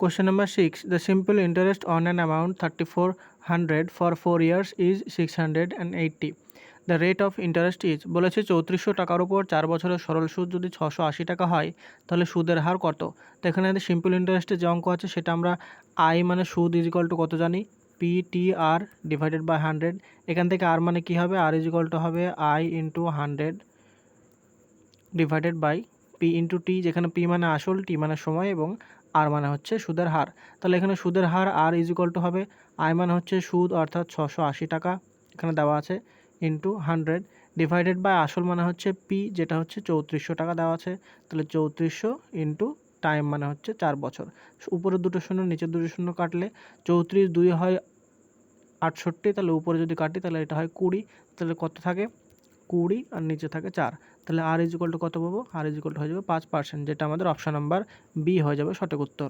Question number 6. The simple interest on an amount 3400 for 4 years is 680. The rate of interest is বলেছে চৌত্রিশশো টাকার উপর চার বছরের সরল সুদ যদি ছশো আশি টাকা হয়, তাহলে সুদের হার কত তো এখানে সিম্পল ইন্টারেস্টের যে অঙ্ক আছে, সেটা আমরা আই মানে সুদ ইজ ইকাল টু কত জানি P T R divided by hundred এখান থেকে আর মানে কী হবে আর ইজ ইকাল টু হবে I into hundred divided by P into T যেখানে পি মানে আসল টি মানে সময় এবং আর মানে হচ্ছে সুদের হার। তাহলে এখানে সুদের হার আর ইজ ইকাল টু হবে। আই মানে হচ্ছে সুদ অর্থাৎ ছশো আশি টাকা। এখানে দেওয়া আছে ইন্টু হান্ড্রেড ডিভাইডেড বাই আসল মানে হচ্ছে পি যেটা হচ্ছে চৌত্রিশশো টাকা দেওয়া আছে। তাহলে চৌত্রিশশো ইন্টু টাইম মানে হচ্ছে চার বছর। উপরের দুটো শূন্য নিচের দুটো শূন্য কাটলে চৌত্রিশ দুই হয় আটষট্টি, তাহলে উপরে যদি কাটি তাহলে এটা হয় কুড়ি। তাহলে কত থাকে? কুড়ি আর নিচে থাকে চার। তাহলে আর ইজ টু কত পাবো? আর ইজ টু হয়ে যাবে পাঁচ পার্সেন্ট যেটা আমাদের অপশান নাম্বার বি হয়ে যাবে সঠিক উত্তর।